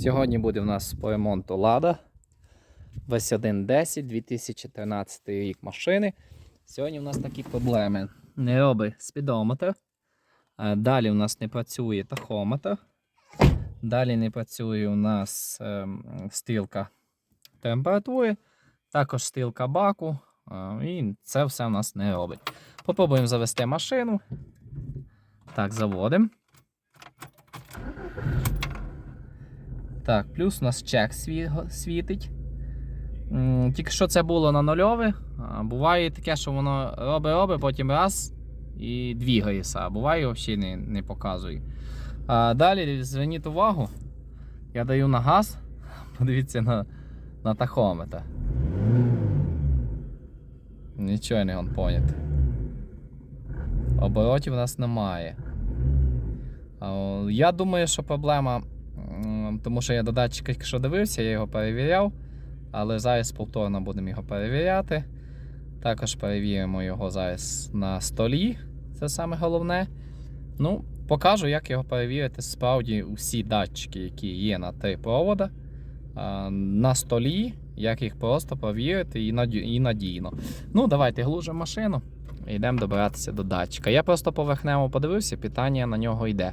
Сьогодні буде у нас по ремонту Лада В110 2013 рік машини. Сьогодні у нас такі проблеми. Не робить спідометр. Е, Далі у нас не працює тахометр. Далі не працює у нас ем, стрілка температури, також стрілка баку. е, І це все у нас не робить. Попробуємо завести машину. Так, заводимо. Так, плюс у нас чек світить. Тільки що це було на нульове. Буває таке, що воно робить-робить, потім раз і двігається, а буває взагалі не, не показує. А далі зверніть увагу, я даю на газ, подивіться на, на тахометр. Нічого не гон поняти. Оборотів у нас немає. Я думаю, що проблема, тому що я до датчика якщо дивився, я його перевіряв, але зараз повторно будемо його перевіряти. Також перевіримо його зараз на столі, це саме головне. Ну, покажу, як його перевірити справді усі датчики, які є на три провода. На столі, як їх просто перевірити і надійно. Ну, давайте глужимо машину і йдемо добиратися до датчика. Я просто поверхнево подивився, питання на нього йде.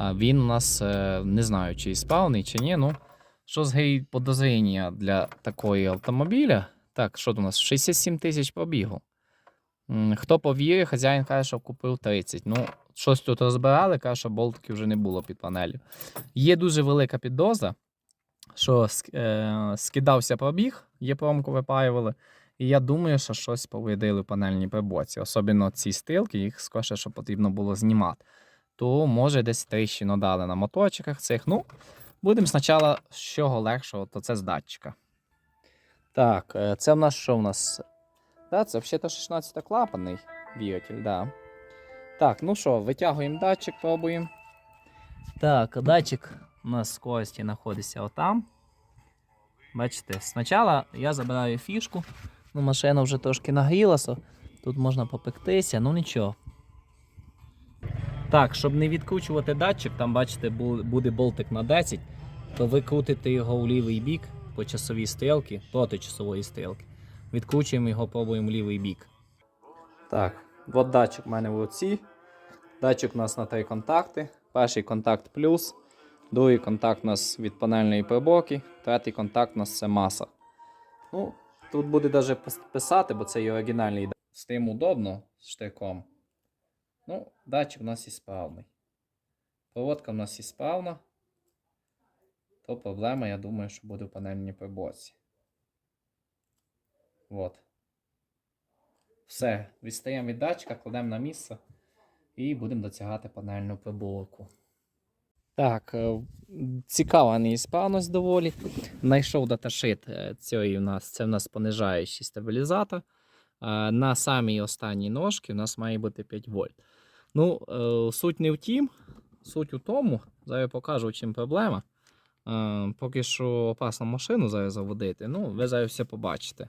Він у нас е, не знаю, чи справний, чи ні. Ну, що з гей подозріння для такої автомобіля? Так, що тут у нас? 67 тисяч пробігу. Хто повірить, хазяїн каже, що купив 30. Ну, щось тут розбирали, каже, що болтиків вже не було під панелью. Є дуже велика підозра, що е, скидався пробіг, є промку випаювали. І я думаю, що щось повредили в панельній приборці. Особливо ці стрілки, їх скоріше, що потрібно було знімати. То може десь тріщину дали на моторчиках цих. Ну, будемо спочатку з чого легшого, то це з датчика. Так, е, це в нас що в нас? Да, це взагалі 16 клапанний двигатель, да. Так, ну що, витягуємо датчик, пробуємо. Так, датчик у нас скорості знаходиться отам. Бачите, спочатку я забираю фішку. Ну, машина вже трошки нагрілася. Тут можна попектися, ну нічого. Так, щоб не відкручувати датчик, там, бачите, буде болтик на 10, то ви крутите його у лівий бік по часовій стрілці, проти часової стрілки. Відкручуємо його, пробуємо в лівий бік. Так, от датчик у мене в руці. Датчик у нас на три контакти. Перший контакт плюс, другий контакт у нас від панельної приборки, третій контакт у нас це маса. Ну, тут буде навіть писати, бо це і оригінальний. З тим удобно штирком. Ну, датчик у нас і справний. Проводка у нас і справна. То проблема, я думаю, що буде в панельній приборці. От. Все. Відстаємо від датчика, кладемо на місце і будемо дотягати панельну приборку. Так, е, цікава неісправність доволі. Знайшов даташит е, цієї у нас. Це в нас понижаючий стабілізатор. Е, На самій останній ножці у нас має бути 5 вольт. Ну, е, суть не в тім, суть у тому, зараз я покажу, чим проблема. Е, Поки що опасно машину зараз заводити. Ну, ви зараз все побачите.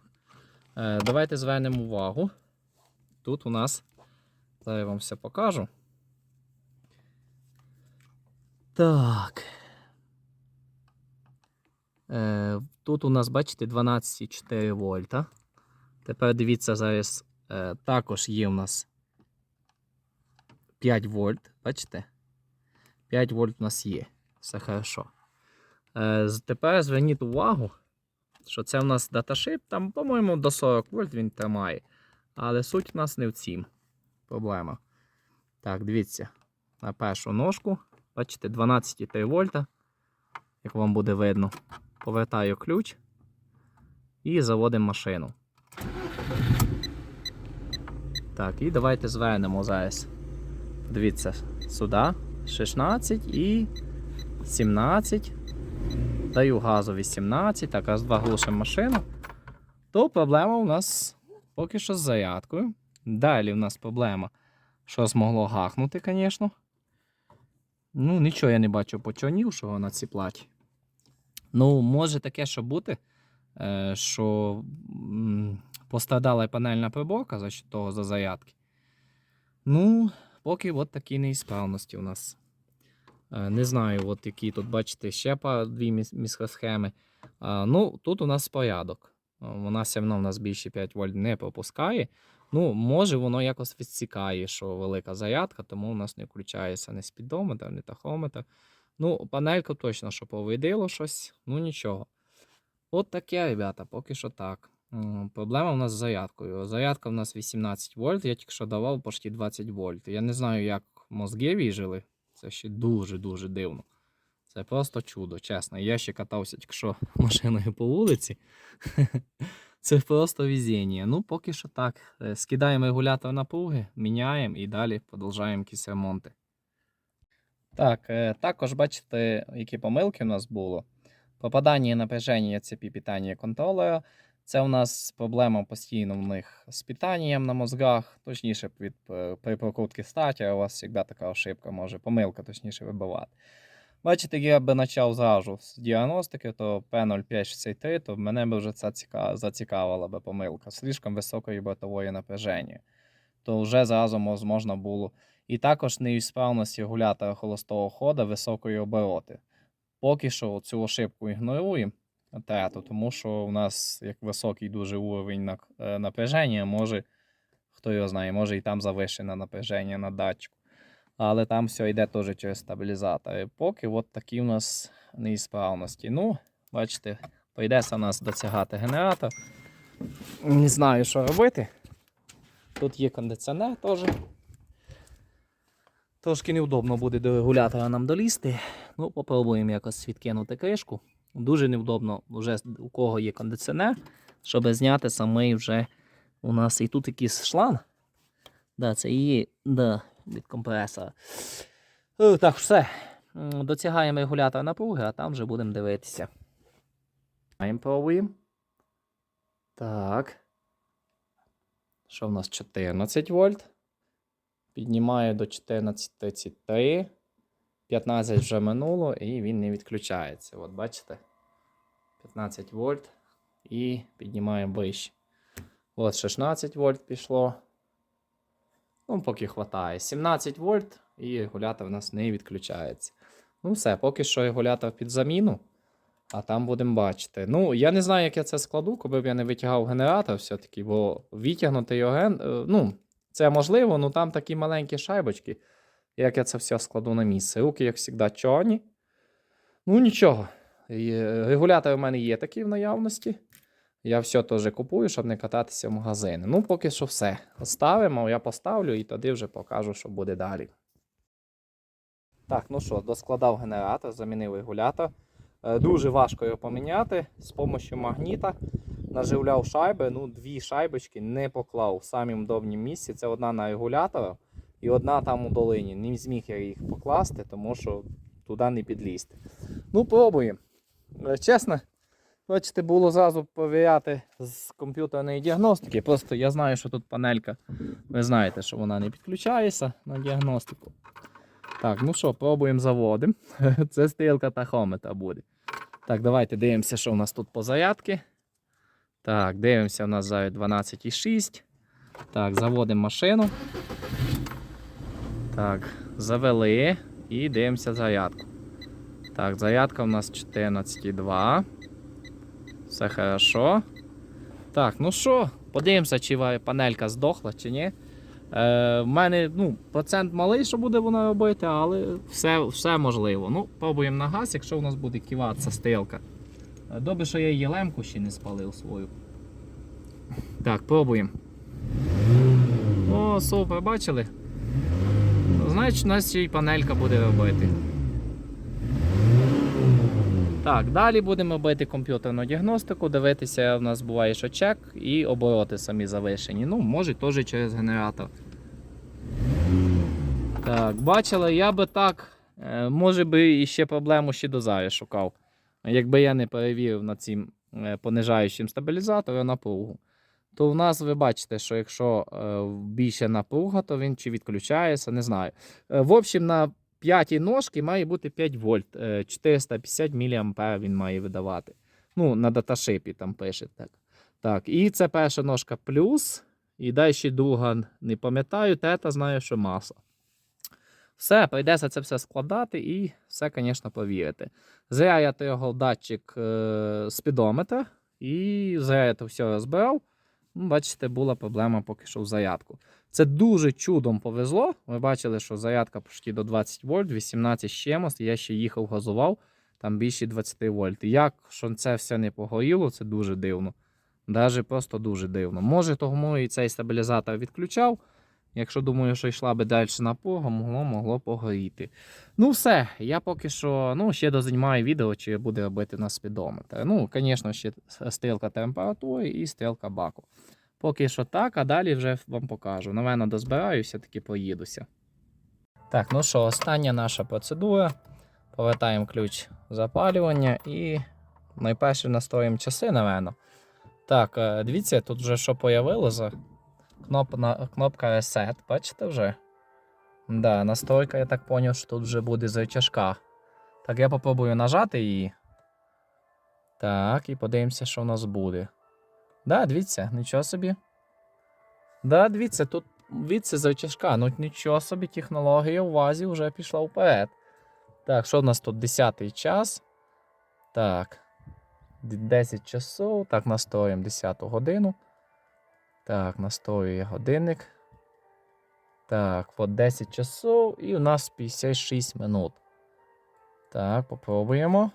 Е, Давайте звернемо увагу. Тут у нас, зараз я вам все покажу. Так. Тут у нас, бачите, 12,4 вольта. Тепер дивіться, зараз також є у нас 5 вольт. Бачите? 5 вольт у нас є. Все хорошо. Е, тепер зверніть увагу, що це у нас даташип, там, по-моєму, до 40 вольт він тримає. Але суть у нас не в цім. Проблема. Так, дивіться. На першу ножку. Бачите, 12,3 вольта. Як вам буде видно. Повертаю ключ і заводимо машину. Так, і давайте звернемо зараз. Дивіться, сюди 16 і 17. Даю газу 18, так, раз два глушимо машину. То проблема у нас поки що з зарядкою. Далі у нас проблема, що змогло гахнути, звісно. Ну, нічого я не бачу почорнівшого на цій платі. Ну, може таке, що бути, е, що пострадала панельна приборка за того за зарядки. Ну, поки от такі неісправності у нас. Е, Не знаю, от які тут, бачите, ще дві міс- мікросхеми. А, ну, тут у нас порядок. Вона все одно в нас більше 5 вольт не пропускає. Ну, може, воно якось відсікає, що велика зарядка, тому у нас не включається ні спідометр, ні тахометр. Ну, панелька точно, що повидило щось, ну нічого. От таке, ребята, поки що так. Проблема у нас з зарядкою. Зарядка у нас 18 вольт, я тільки що давав почти 20 вольт. Я не знаю, як мозги віжили. Це ще дуже-дуже дивно. Це просто чудо, чесно. Я ще катався тільки що машиною по вулиці. Це просто везіння. Ну, поки що так. Е, Скидаємо регулятор напруги, міняємо і далі продовжуємо якісь ремонти. Так, е, також бачите, які помилки у нас було. Попадання напряження цепі питання контролера. Це у нас проблема постійно в них з питанням на мозгах, точніше, від, е, при прокрутці статера у вас завжди така ошибка може, помилка, точніше, вибивати. Бачите, я би почав зразу з діагностики, то P0563, то мене би вже це ціка... зацікавила би помилка. Слишком високої бортової напряження. То вже зразу можна було. І також неісправність регулятора холостого хода високої обороти. Поки що цю ошибку ігноруємо, трету, тому що у нас як високий дуже уровень е, напряження, може, хто його знає, може і там завищене напряження на датчику. Але там все йде теж через стабілізатори. Поки от такі у нас неісправності. Ну, бачите, прийдеться у нас досягати генератор. Не знаю, що робити. Тут є кондиціонер теж. Трошки неудобно буде до регулятора нам долізти. Ну, попробуємо якось відкинути кришку. Дуже невдобно, вже у кого є кондиціонер, щоб зняти самий вже у нас і тут якийсь шланг. Да, це і да, від компресора. Е, Так, все. М, Досягаємо регулятор напруги, а там вже будемо дивитися. Пробуємо. Так. Що в нас 14 вольт? Піднімаю до 14.33. 15 вже минуло і він не відключається. От бачите? 15 вольт. І піднімаємо вище. От 16 вольт пішло. Ну, поки хватає. 17 вольт і регулятор у нас не відключається. Ну, все, поки що регулятор під заміну. А там будемо бачити. Ну, я не знаю, як я це складу, коли б я не витягав генератор все-таки, бо витягнути його ген... е, ну, це можливо, але там такі маленькі шайбочки. Як я це все складу на місце. Руки, як завжди, чорні. Ну, нічого. І, е, Регулятор у мене є такий в наявності. Я все теж купую, щоб не кататися в магазини. Ну, поки що все. Ставимо, я поставлю і тоді вже покажу, що буде далі. Так, ну що, доскладав генератор, замінив регулятор. Е, Дуже важко його поміняти з допомогою магніта. Наживляв шайби, ну, дві шайбочки не поклав в самім довнім місці. Це одна на регулятора і одна там у долині. Не зміг я їх покласти, тому що туди не підлізти. Ну, пробуємо. Е, Чесно, бачите, було зразу перевіряти з комп'ютерної діагностики. Просто я знаю, що тут панелька. Ви знаєте, що вона не підключається на діагностику. Так, ну що, пробуємо заводимо. Це стрілка тахометра буде. Так, давайте дивимося, що у нас тут по зарядці. Так, дивимося, у нас зараз 12,6. Так, заводимо машину. Так, завели і дивимося зарядку. Так, зарядка у нас 14,2. Все хорошо. Так, ну що, подивимося, чи панелька здохла, чи ні. Е, в мене ну, процент малий, що буде вона робити, але все, все можливо. Ну, пробуємо на газ, якщо у нас буде ківатися стрілка. Е, Добре, що я її лемку ще не спалив свою. Так, пробуємо. О, супер, бачили? Значить, у нас ще й панелька буде робити. Так, далі будемо робити комп'ютерну діагностику, дивитися, в нас буває, що чек і обороти самі завишені. Ну, може теж через генератор. Так, бачили, я би так, е, може би і ще проблему ще до зараз шукав. Якби я не перевірив над цим е, понижаючим стабілізатором напругу. То в нас ви бачите, що якщо е, більше напруга, то він чи відключається, не знаю. В общем, на п'ятій ножці має бути 5 вольт, е, 450 мА він має видавати. Ну, на даташипі там пише так. Так, і це перша ножка плюс. І далі друга, не пам'ятаю, тета знаю, що маса. Все, прийдеться це все складати і все, звісно, повірити. Зря я тригав датчик е, спідометра і зря я це все розбирав. Ну, бачите, була проблема поки що в зарядку. Це дуже чудом повезло. Ви бачили, що зарядка почти до 20 вольт, 18 з чимось. Я ще їхав, газував, там більше 20 вольт. Як що це все не погоріло, це дуже дивно. Даже просто дуже дивно. Може, тому і цей стабілізатор відключав. Якщо думаю, що йшла би далі напруга, могло, могло погоріти. Ну, все, я поки що ну, ще дозаймаю відео, чи буде робити на спідометр. Ну, звісно, ще стрілка температури і стрілка баку. Поки що так, а далі вже вам покажу. Навено дозбираюся, таки поїдуся. Так, ну що, остання наша процедура. Повертаємо ключ запалювання і найперше настроїмо часи, напевно. Так, е, дивіться, тут вже що появилося. Кноп, на, кнопка Reset, бачите вже? Да, настройка, я так зрозумів, що тут вже буде з рычажка. Так, я попробую нажати її. Так, і подивимося, що в нас буде. Да, дивіться, нічого собі. Да, дивіться, тут дивіться з рычажка. Ну нічого собі, технологія у вазі вже пішла вперед. Так, що в нас тут 10 час? Так. 10 часов. Так, настроїмо 10 годину. Так, настроює годинник. Так, от 10 часов і у нас 56 минут. Так, попробуємо.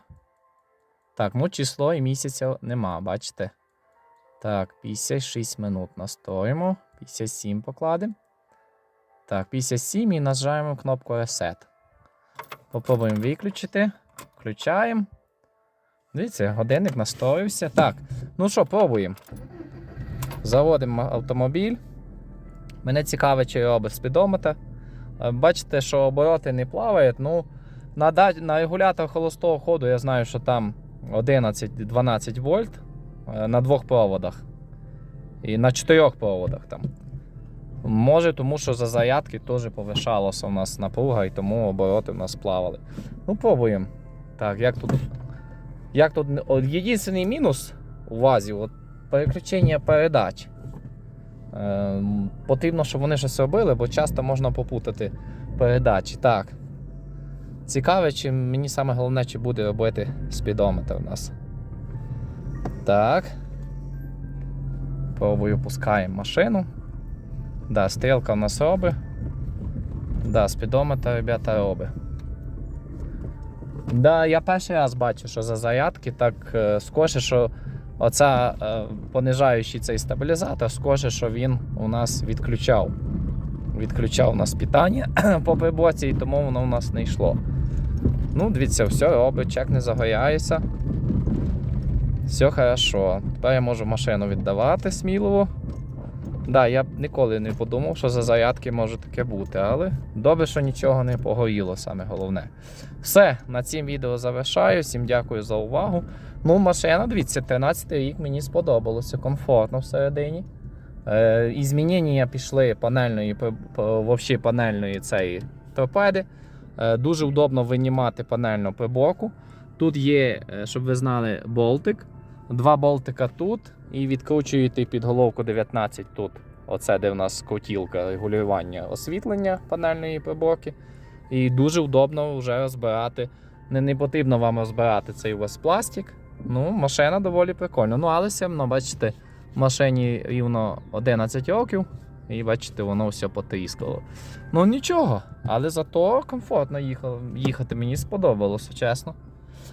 Так, ну число і місяця нема, бачите? Так, 56 минут настроїмо. 57 покладемо. Так, 57 і нажимаємо кнопку Reset. Попробуємо виключити. Включаємо. Дивіться, годинник настроївся. Так, ну що, пробуємо. Заводимо автомобіль. Мене цікавить, чи робить спідометр. Е, Бачите, що обороти не плавають. Ну, на, на регулятор холостого ходу я знаю, що там 11-12 вольт на двох проводах. І на чотирьох проводах там. Може, тому що за зарядки теж повишалося у нас напруга, і тому обороти в нас плавали. Ну, пробуємо. Так, як тут. Як тут. Єдиний мінус у вазі от, переключення передач. Е, потрібно, щоб вони щось робили, бо часто можна попутати передачі. Так. Цікаве, чи мені саме головне, чи буде робити спідометр у нас. Так. Пробую пускаємо машину. Да, стрілка в нас робить. Да, спідометр, ребята, робить. Да, я перший раз бачу, що за зарядки так е, скорше, що оця е, понижаючий цей стабілізатор, скорше, що він у нас відключав. Відключав у нас питання по приборці, і тому воно у нас не йшло. Ну, дивіться, все робить, чек не загоряється. Все хорошо. Тепер я можу машину віддавати сміливо. Да, я б ніколи не подумав, що за зарядки може таке бути, але добре, що нічого не погоріло, саме головне. Все, на цім відео завершаю. Всім дякую за увагу. Ну, машина, дивіться, 13 рік мені сподобалося, комфортно всередині. Е, і змінення пішли панельної, вообще панельної цієї торпеди. Е, дуже удобно винімати панельну приборку. Тут є, е, щоб ви знали, болтик. Два болтика тут і відкручуєте під головку 19 тут. Оце де в нас крутілка регулювання освітлення панельної приборки. І дуже удобно вже розбирати. Не, не потрібно вам розбирати цей у вас пластик. Ну, машина доволі прикольна. Ну, але все одно, бачите, машині рівно 11 років. І бачите, воно все потріскало. Ну нічого, але зато комфортно їхав, їхати мені сподобалося, чесно.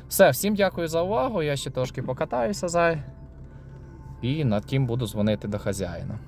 Все, всім дякую за увагу. Я ще трошки покатаюся зай. І над тим буду дзвонити до хазяїна.